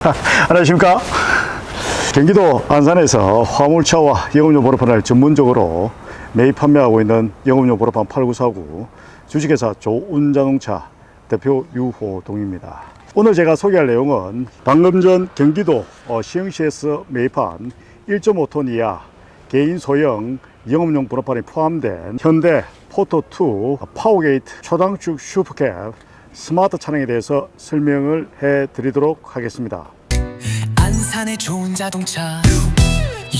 안녕하십니까. 경기도 안산에서 화물차와 영업용 보로판을 전문적으로 매입 판매하고 있는 영업용 보로판 8949 주식회사 조운자동차 대표 유호동입니다. 오늘 제가 소개할 내용은 방금 전 경기도 어, 시흥시에서 매입한 1.5톤 이하 개인 소형 영업용 보로판이 포함된 현대 포토2 파워게이트 초당축 슈퍼캡 스마트 차량에 대해서 설명을 해 드리도록 하겠습니다. 안산의 좋은 자동차.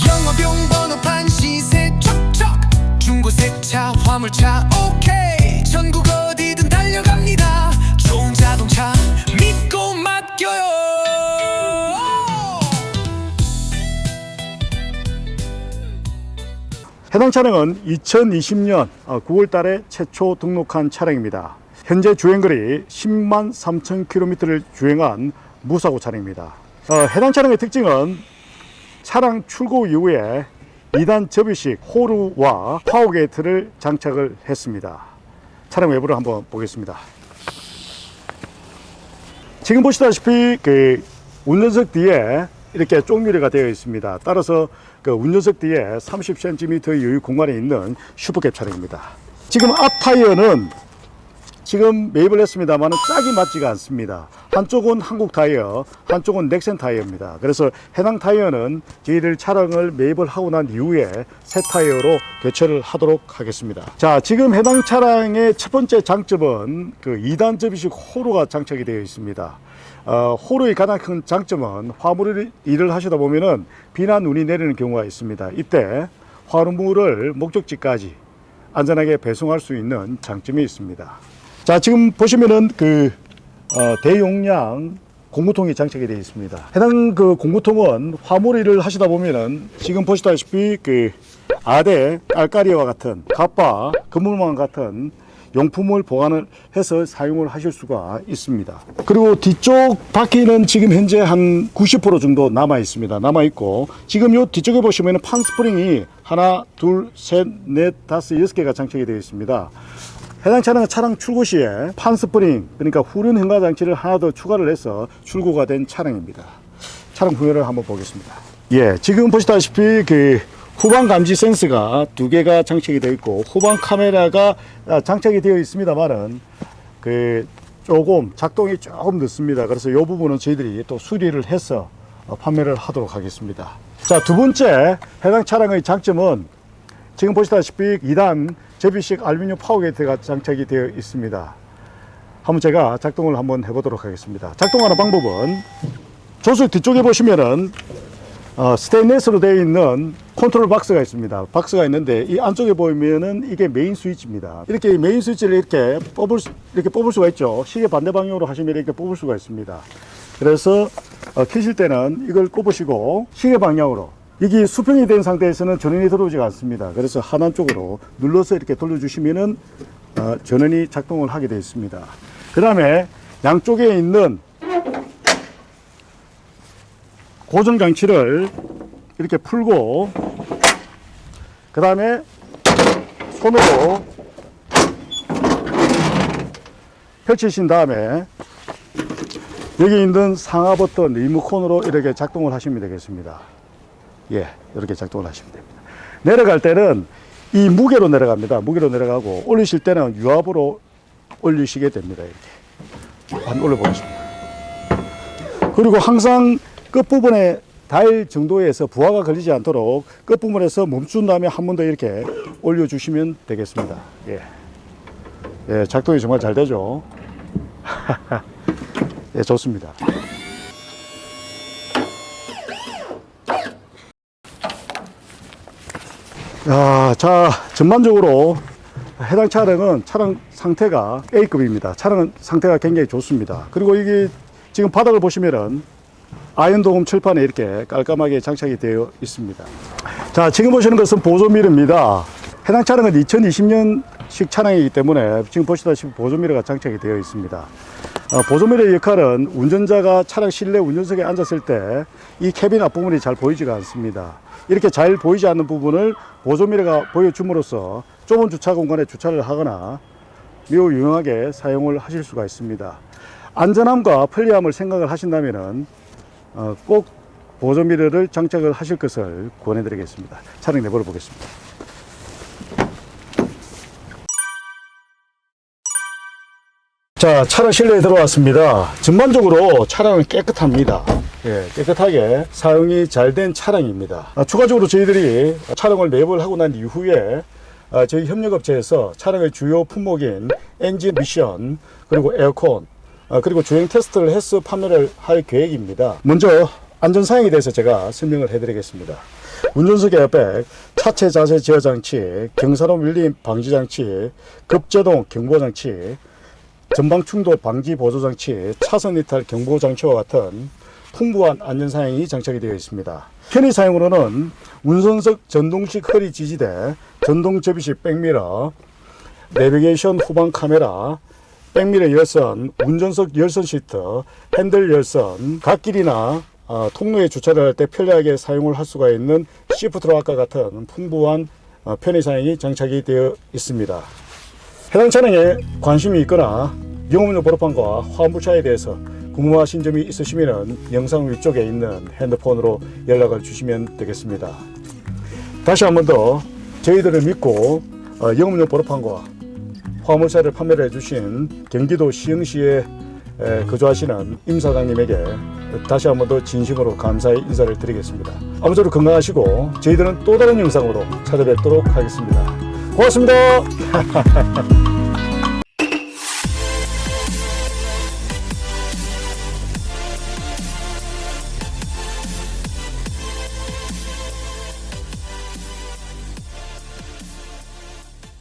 영업용 번호판 시세 척척. 중고세차 화물차 오케이. 전국 어디든 달려갑니다. 좋은 자동차 믿고 맡겨요. 해당 차량은 2020년 9월 달에 최초 등록한 차량입니다. 현재 주행거리 10만 3천 킬로미터를 주행한 무사고 차량입니다. 어, 해당 차량의 특징은 차량 출고 이후에 2단 접이식 호루와 파워게이트를 장착을 했습니다. 차량 외부를 한번 보겠습니다. 지금 보시다시피 그 운전석 뒤에 이렇게 쪽유리가 되어 있습니다. 따라서 그 운전석 뒤에 30cm의 여유 공간에 있는 슈퍼캡 차량입니다. 지금 앞 타이어는 지금 매입을 했습니다만 짝이 맞지가 않습니다. 한쪽은 한국 타이어, 한쪽은 넥센 타이어입니다. 그래서 해당 타이어는 저희들 차량을 매입을 하고 난 이후에 새 타이어로 교체를 하도록 하겠습니다. 자, 지금 해당 차량의 첫 번째 장점은 그 2단 접이식 호루가 장착이 되어 있습니다. 어, 호루의 가장 큰 장점은 화물을 일을 하시다 보면은 비나 눈이 내리는 경우가 있습니다. 이때 화물을 목적지까지 안전하게 배송할 수 있는 장점이 있습니다. 자, 지금 보시면은 그 어, 대용량 공구통이 장착이 되어 있습니다. 해당 그 공구통은 화물 일을 하시다 보면은 지금 보시다시피 그 아대, 알까리와 같은 갑바, 그물망 같은 용품을 보관을 해서 사용을 하실 수가 있습니다. 그리고 뒤쪽 바퀴는 지금 현재 한 90% 정도 남아 있습니다. 남아 있고 지금 요 뒤쪽에 보시면 판 스프링이 하나, 둘, 셋, 넷, 다섯, 여섯 개가 장착이 되어 있습니다. 해당 차량은 차량 출고 시에 판 스프링 그러니까 후륜 현가 장치를 하나 더 추가를 해서 출고가 된 차량입니다. 차량 후면을 한번 보겠습니다. 예, 지금 보시다시피 그 후방 감지 센서가 두 개가 장착이 되어 있고 후방 카메라가 아, 장착이 되어 있습니다만은 그 조금 작동이 조금 늦습니다. 그래서 이 부분은 저희들이 또 수리를 해서 어, 판매를 하도록 하겠습니다. 자, 두 번째 해당 차량의 장점은 지금 보시다시피 2단 접이식 알루미늄 파워게이트가 장착이 되어 있습니다. 한번 제가 작동을 한번 해보도록 하겠습니다. 작동하는 방법은 조수석 뒤쪽에 보시면은 어, 스테인레스로 되어 있는 컨트롤 박스가 있습니다. 박스가 있는데 이 안쪽에 보면은 이게 메인 스위치입니다. 이렇게 메인 스위치를 이렇게 뽑을 수, 이렇게 뽑을 수가 있죠. 시계 반대 방향으로 하시면 이렇게 뽑을 수가 있습니다. 그래서 어, 켜실 때는 이걸 꼽으시고 시계 방향으로 이게 수평이 된 상태에서는 전원이 들어오지가 않습니다. 그래서 하단 쪽으로 눌러서 이렇게 돌려주시면은 어, 전원이 작동을 하게 되어 있습니다. 그 다음에 양쪽에 있는 고정 장치를 이렇게 풀고 그 다음에 손으로 펼치신 다음에 여기 있는 상하 버튼 리모컨으로 이렇게 작동을 하시면 되겠습니다. 예, 이렇게 작동을 하시면 됩니다. 내려갈 때는 이 무게로 내려갑니다. 무게로 내려가고 올리실 때는 유압으로 올리시게 됩니다. 이렇게 한번 올려보겠습니다. 그리고 항상 끝부분에 달 정도에서 부하가 걸리지 않도록 끝부분에서 멈춘 다음에 한 번 더 이렇게 올려주시면 되겠습니다. 예. 예, 작동이 정말 잘 되죠. 예, 좋습니다. 야, 자, 전반적으로 해당 차량은 차량 상태가 A급입니다. 차량은 상태가 굉장히 좋습니다. 그리고 이게 지금 바닥을 보시면은 아연 도금 철판에 이렇게 깔끔하게 장착이 되어 있습니다. 자, 지금 보시는 것은 보조미러입니다. 해당 차량은 2020년식 차량이기 때문에 지금 보시다시피 보조미러가 장착이 되어 있습니다. 어, 보조미러의 역할은 운전자가 차량 실내 운전석에 앉았을 때 이 캐빈 앞부분이 잘 보이지가 않습니다. 이렇게 잘 보이지 않는 부분을 보조미러가 보여줌으로써 좁은 주차 공간에 주차를 하거나 매우 유용하게 사용을 하실 수가 있습니다. 안전함과 편리함을 생각을 하신다면은 어, 꼭 보조미러를 장착을 하실 것을 권해드리겠습니다. 차량 내부를 보겠습니다. 자, 차량 실내에 들어왔습니다. 전반적으로 차량은 깨끗합니다. 예, 깨끗하게 사용이 잘 된 차량입니다. 아, 추가적으로 저희들이 차량을 매입을 하고 난 이후에 아, 저희 협력업체에서 차량의 주요 품목인 엔진 미션, 그리고 에어컨, 아, 그리고 주행 테스트를 해서 판매를 할 계획입니다. 먼저 안전사항에 대해서 제가 설명을 해드리겠습니다. 운전석 에어백, 차체 자세 제어 장치, 경사로 밀림 방지 장치, 급제동 경보 장치, 전방 충돌 방지 보조 장치, 차선 이탈 경보 장치와 같은 풍부한 안전 사양이 장착이 되어 있습니다. 편의 사용으로는 운전석 전동식 허리 지지대, 전동 접이식 백미러, 내비게이션 후방 카메라, 백미러 열선, 운전석 열선 시트, 핸들 열선, 갓길이나 어, 통로에 주차를 할 때 편리하게 사용을 할 수가 있는 시프트로악과 같은 풍부한 어, 편의 사양이 장착이 되어 있습니다. 해당 차량에 관심이 있거나 영업용 보로판과 화물차에 대해서 궁금하신 점이 있으시면 영상 위쪽에 있는 핸드폰으로 연락을 주시면 되겠습니다. 다시 한 번 더 저희들을 믿고 어, 영업용 보로판과 화물차를 판매를 해주신 경기도 시흥시에 에, 거주하시는 임 사장님에게 다시 한 번 더 진심으로 감사의 인사를 드리겠습니다. 아무쪼록 건강하시고 저희들은 또 다른 영상으로 찾아뵙도록 하겠습니다. 고맙습니다.